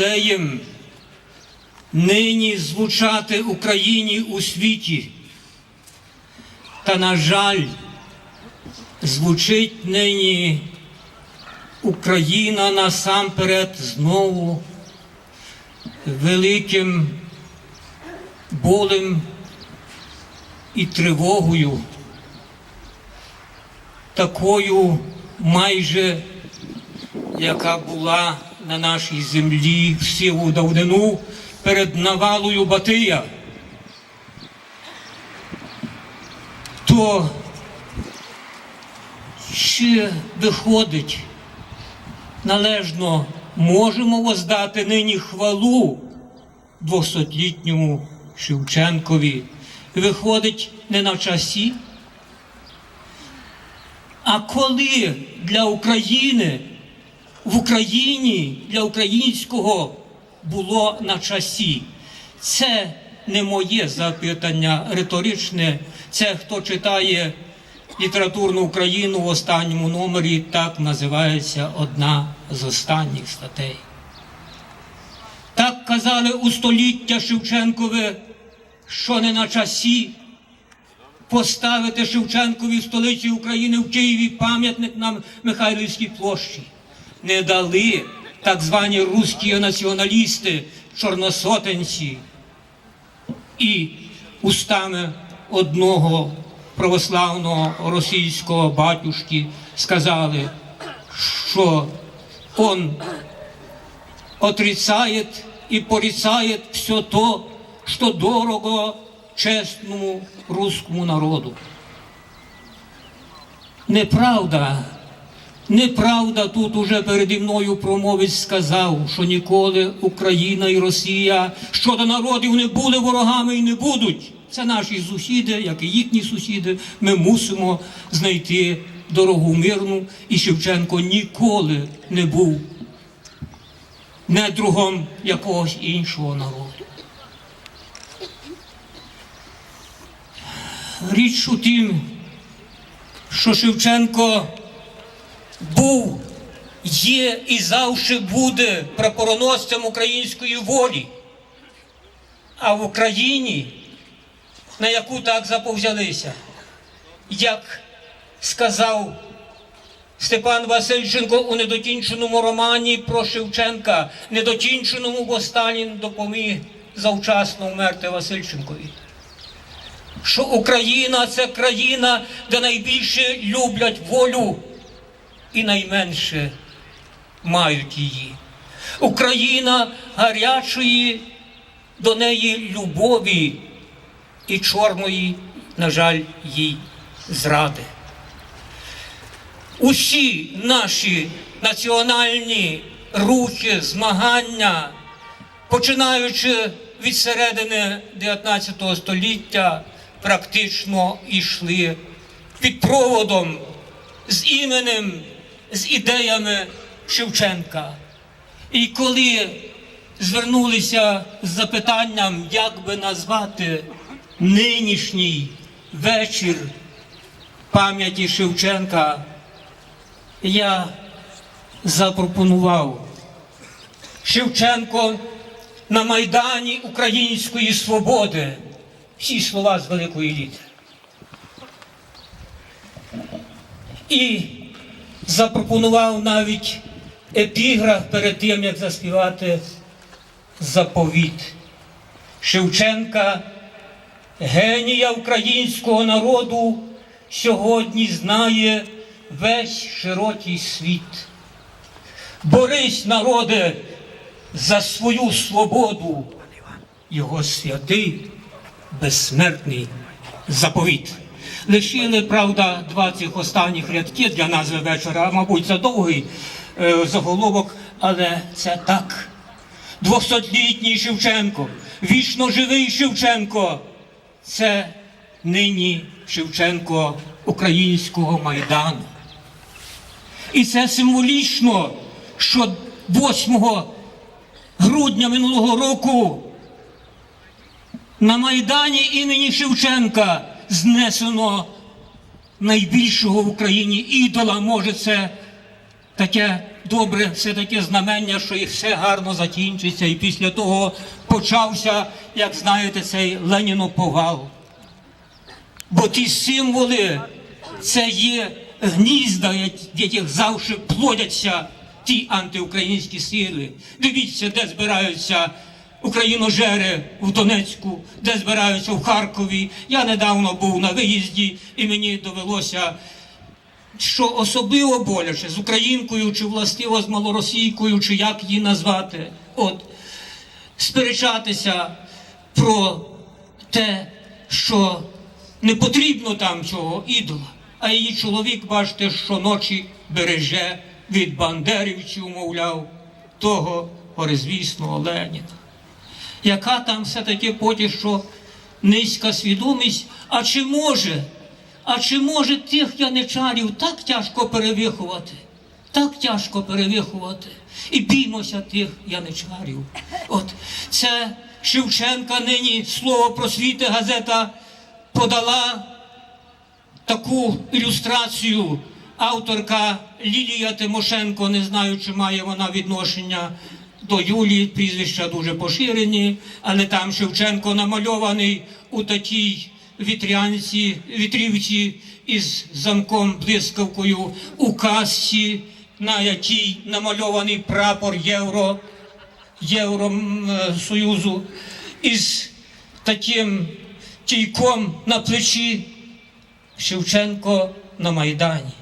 ювілеєм нині звучати Україні у світі. Та, на жаль, звучить нині Україна насамперед знову великим болем і тривогою, такою майже, яка була на нашій землі в силу давнину перед навалою Батия. То чи виходить належно можемо воздати нині хвалу двохсотлітньому Шевченкові. Виходить не на часі. А коли для України в Україні для українського було на часі, це не моє запитання риторичне. Це хто читає літературну Україну в останньому номері, так називається одна з останніх статей. Так казали у століття Шевченкове, що не на часі поставити Шевченкові в столиці України в Києві пам'ятник на Михайлівській площі. Не дали так звані русські націоналісти, чорносотенці і устами одного православного російського батюшки сказали, що он отрицает и порицает все то, что дорого чесному русскому народу. Неправда, неправда тут уже переді мною промовець сказав, що ніколи Україна і Росія щодо народів не були ворогами і не будуть. Це наші сусіди, як і їхні сусіди. Ми мусимо знайти дорогу мирну, і Шевченко ніколи не був недругом якогось іншого народу. Річ у тім, що Шевченко був, є і завжди буде прапороносцем української волі. А в Україні, на яку так заповзялися, як сказав Степан Васильченко у недокінченому романі про Шевченка, недокінченому, бо Сталін допоміг завчасно вмерти Васильченкові. Що Україна це країна, де найбільше люблять волю і найменше мають її. Україна гарячої до неї любові і чорної, на жаль, їй зради усі наші національні рухи, змагання, починаючи від середини 19 століття, практично йшли під проводом з іменем, з ідеями Шевченка. І коли звернулися з запитанням, як би назвати нинішній вечір пам'яті Шевченка, я запропонував Шевченко на Майдані Української свободи. Всі слова з великої літери. І запропонував навіть епіграф перед тим, як заспівати заповіт Шевченка, генія українського народу сьогодні знає весь широкий світ. Борись, народе, за свою свободу, його святий, безсмертний заповіт. Лишили, правда, два цих останніх рядки для назви вечора, мабуть, це довгий е, заголовок, але це так. Двохсотлітній Шевченко, вічно живий Шевченко. Це нині Шевченко українського майдану. І це символічно, що 8 грудня минулого року на Майдані імені Шевченка знесено найбільшого в Україні ідола. Може, це таке добре все-таки знамення, що і все гарно закінчиться. І після того почався, як знаєте, цей Леніноповал. Бо ті символи це є гнізда, яких завжди плодяться ті антиукраїнські сили. Дивіться, де збираються україножери в Донецьку, де збираються в Харкові. Я недавно був на виїзді, і мені довелося що особливо боляче з українкою, чи властиво з малоросійкою, чи як її назвати, от сперечатися про те, що не потрібно там цього ідола, а її чоловік, бачите, щоночі береже від бандерівців, мовляв, того горизвісного Леніна. Яка там все-таки потім що низька свідомість, а чи може? А чи може тих яничарів так тяжко перевиховати? Так тяжко перевиховати. І біймося тих яничарів. От це Шевченка нині слово просвіти газета подала таку ілюстрацію. Авторка Лілія Тимошенко, не знаю, чи має вона відношення до Юлії, прізвища дуже поширені, але там Шевченко намальований у такій вітрянці, вітрівці із замком блискавкою у касці, на якій намальований прапор Євро, Євросоюзу, із таким тійком на плечі Шевченко на Майдані.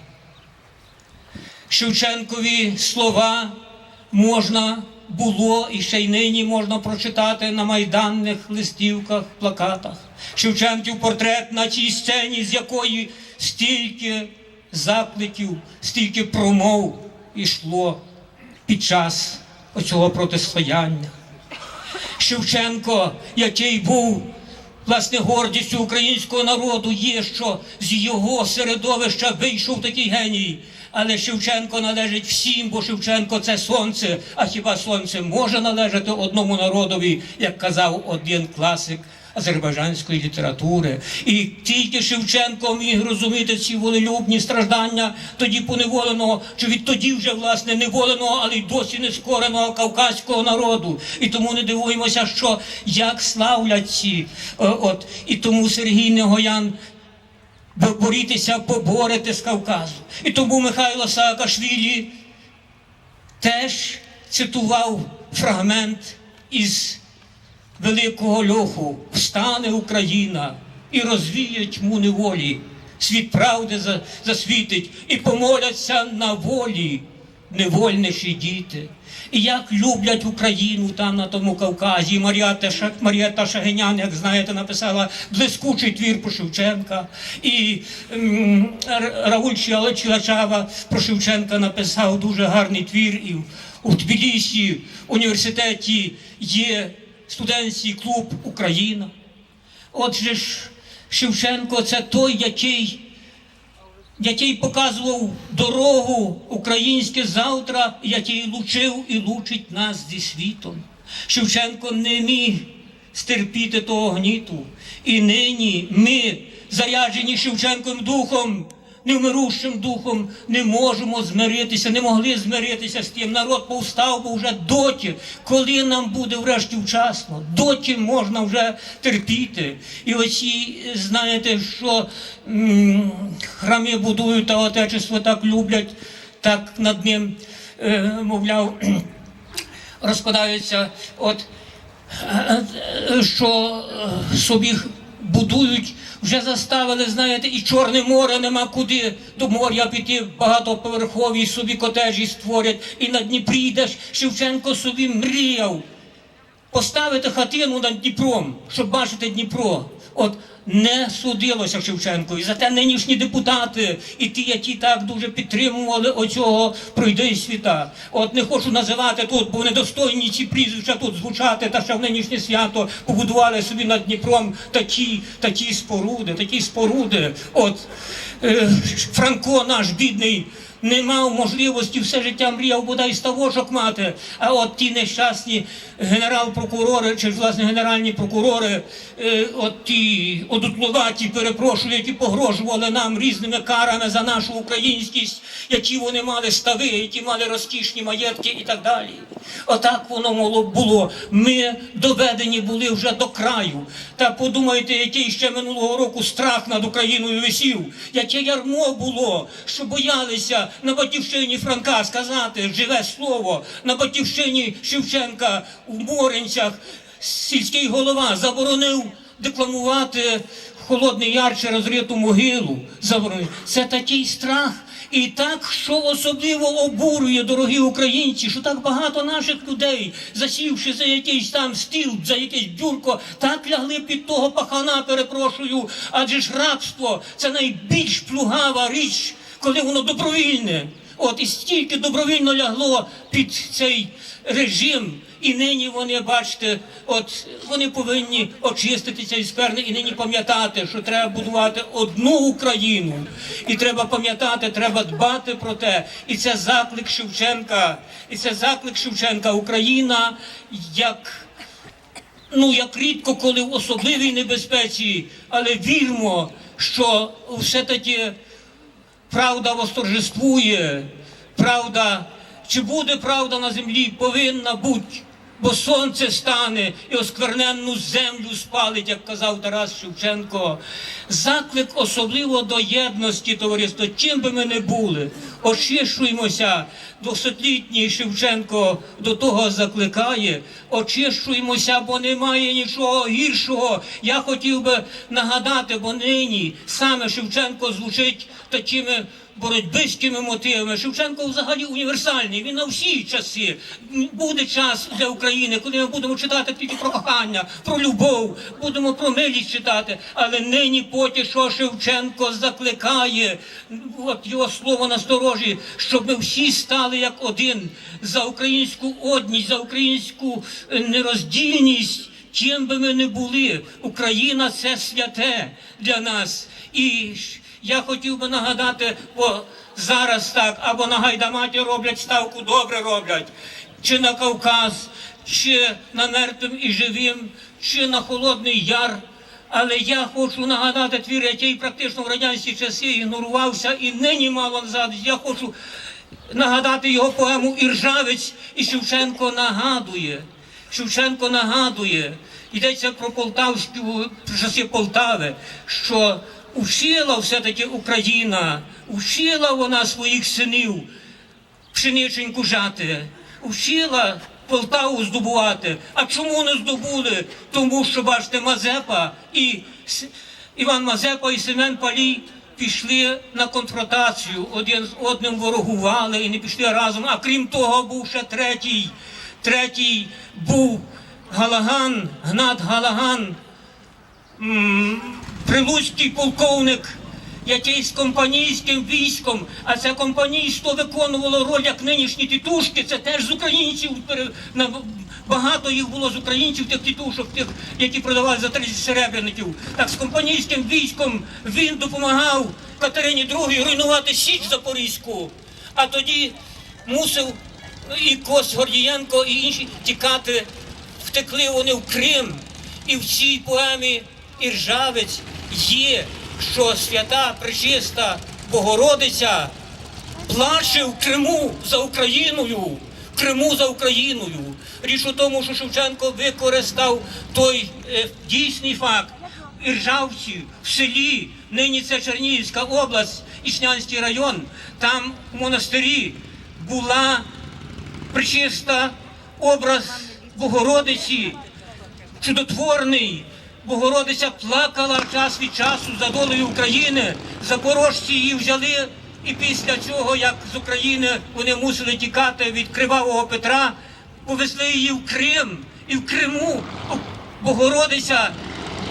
Шевченкові слова можна було і ще й нині можна прочитати на майданних листівках, плакатах. Шевченків портрет на тій сцені, з якої стільки закликів, стільки промов ішло під час оцього протистояння. Шевченко, який був власне гордістю українського народу, є, що з його середовища вийшов такий геній. Але Шевченко належить всім, бо Шевченко це сонце. А хіба сонце може належати одному народові, як казав один класик азербайджанської літератури? І тільки Шевченко міг розуміти ці волелюбні страждання тоді поневоленого, чи відтоді вже власне неволеного, але й досі не скореного кавказького народу. І тому не дивуємося, що як славлять ці. е, От і тому Сергій Негоян борітеся, поборете з Кавказу. І тому Михайло Саакашвілі теж цитував фрагмент із великого льоху. Встане Україна і розвіє тьму неволі, світ правди засвітить і помоляться на волі невольніші діти. І як люблять Україну там на тому Кавказі. І Маріата, Шагинян, як знаєте, написала блискучий твір про Шевченка. І Рауль Чіла- про Шевченка написав дуже гарний твір. І у Тбілісі університеті є студентський клуб Україна. Отже ж, Шевченко це той, який який показував дорогу українське завтра, який лучив і лучить нас зі світом. Шевченко не міг стерпіти того гніту. І нині ми, заряджені Шевченком духом, невмирущим духом, не можемо змиритися, не могли змиритися з тим. Народ повстав, бо вже доті, коли нам буде врешті вчасно, доті можна вже терпіти. І оці, знаєте, що м, храми будують, а отечество так люблять, так над ним, е, мовляв, розпадаються. От е, е, що е, собі будують, вже заставили, знаєте, і Чорне море нема куди до моря піти, багатоповерхові собі котежі створять, і на Дніпрі йдеш, Шевченко собі мріяв поставити хатину над Дніпром, щоб бачити Дніпро. От не судилося Шевченкові. Зате нинішні депутати і ті, які так дуже підтримували оцього пройди світа. От не хочу називати тут, бо недостойні ці прізвища тут звучати, та ще в нинішнє свято побудували собі над Дніпром такі, такі споруди, такі споруди. От е, Франко наш бідний не мав можливості все життя мріяв бодай ставочок мати. А от ті нещасні генерал-прокурори, чи власне генеральні прокурори, е, от ті одутлуваті, перепрошую, які погрожували нам різними карами за нашу українськість, які вони мали стави, які мали розкішні маєтки і так далі. Отак воно могло б було. Ми доведені були вже до краю. Та подумайте, який ще минулого року страх над Україною висів, яке ярмо було, що боялися на батьківщині Франка сказати живе слово, на батьківщині Шевченка в Моринцях сільський голова заборонив декламувати Холодний Яр через риту могилу. Це такий страх. І так, що особливо обурює, дорогі українці, що так багато наших людей, засівши за якийсь там стіл, за якесь дюрко, так лягли під того пахана, перепрошую, адже ж рабство це найбільш плугава річ, коли воно добровільне. От і стільки добровільно лягло під цей режим, і нині вони, бачите, от вони повинні очиститися із скверни і нині пам'ятати, що треба будувати одну Україну. І треба пам'ятати, треба дбати про те. І це заклик Шевченка. І це заклик Шевченка. Україна як. Ну, як рідко, коли в особливій небезпеці, але вірмо, що все-таки правда восторжествує, правда, чи буде правда на землі, повинна бути, бо сонце стане і оскверненну землю спалить, як казав Тарас Шевченко. Заклик особливо до єдності, товариство, чим би ми не були, очищуємося. Двохсотлітній Шевченко до того закликає, очищуємося, бо немає нічого гіршого. Я хотів би нагадати, бо нині саме Шевченко звучить такими боротьбиськими мотивами. Шевченко взагалі універсальний. Він на всі часи. Буде час для України, коли ми будемо читати тільки про кохання, про любов, будемо про милість читати. Але нині поки що Шевченко закликає, от його слово насторожі, щоб ми всі стали як один за українську одність, за українську е, нероздільність. Чим би ми не були, Україна це святе для нас. І я хотів би нагадати, бо зараз так, або на Гайдаматі роблять ставку, добре роблять, чи на Кавказ, чи на мертвим і живим, чи на Холодний Яр. Але я хочу нагадати твір, який практично в радянські часи ігнорувався і нині мало назад. Я хочу нагадати його поему Іржавець, і Шевченко нагадує. Шевченко нагадує, йдеться про Полтавську часи Полтави, що вчила все-таки Україна, вчила вона своїх синів пшениченьку жати, вчила Полтаву здобувати. А чому не здобули? Тому що, бачите, Мазепа і Іван Мазепа і Семен Палій пішли на конфронтацію, один з одним ворогували і не пішли разом. А крім того, був ще третій. Третій був Галаган, Гнат Галаган, прилуцький полковник, який з компанійським військом, а це компанійство виконувало роль як нинішні тітушки, це теж з українців. Багато їх було з українців, тих тітушок, тих, які продавали за 30 серебряників. Так з компанійським військом він допомагав Катерині II руйнувати Січ Запорізьку. А тоді мусив і Кость Гордієнко, і інші тікати. Втекли вони в Крим. І в цій поемі Іржавець є, що свята пречиста Богородиця плаче в Криму за Україною. В Криму за Україною. Річ у тому, що Шевченко використав той е, дійсний факт. Іржавці в селі, нині це Чернігівська область, Ічнянський район, там в монастирі була причиста образ Богородиці, чудотворний. Богородиця плакала час від часу за долею України. Запорожці її взяли, і після цього, як з України вони мусили тікати від кривавого Петра, повезли її в Крим. І в Криму Богородиця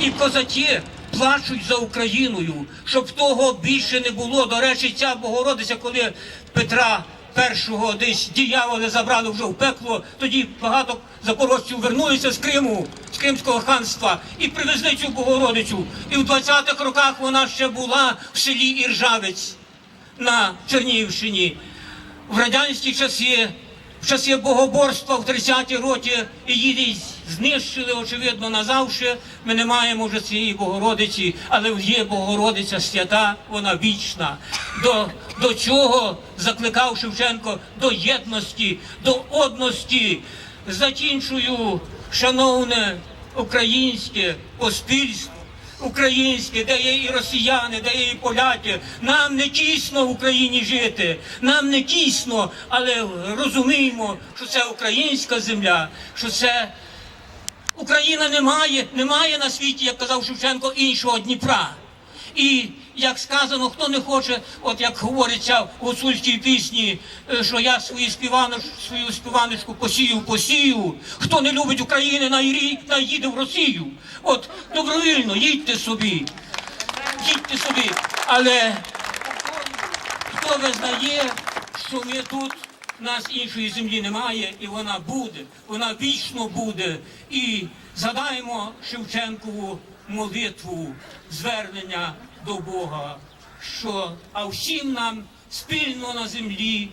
і козаки плачуть за Україною, щоб того більше не було. До речі, ця Богородиця, коли Петра першого десь діяволи забрали вже в пекло, тоді багато запорожців вернулися з Криму, з Кримського ханства і привезли цю Богородицю. І в 20-х роках вона ще була в селі Іржавець на Чернігівщині. В радянські часи, в часи богоборства в 30-ті роки її знищили, очевидно, назавше. Ми не маємо вже цієї Богородиці, але є Богородиця свята, вона вічна. До, до чого закликав Шевченко? До єдності, до одності. Закінчую, шановне українське поспільство. Українське, де є і росіяни, де є і поляки. Нам не тісно в Україні жити, нам не тісно, але розуміємо, що це українська земля, що це Україна не має, немає на світі, як казав Шевченко, іншого Дніпра. І як сказано, хто не хоче, от як говориться в гуцульській пісні, е, що я свою співаниш, свою співаночку посію, посію. Хто не любить України, най рі- най їде в Росію. От добровільно, їдьте собі, їдьте собі. Але хто визнає, що ми тут, нас іншої землі немає, і вона буде, вона вічно буде. І задаємо Шевченкову молитву, звернення до Бога, що а всім нам спільно на землі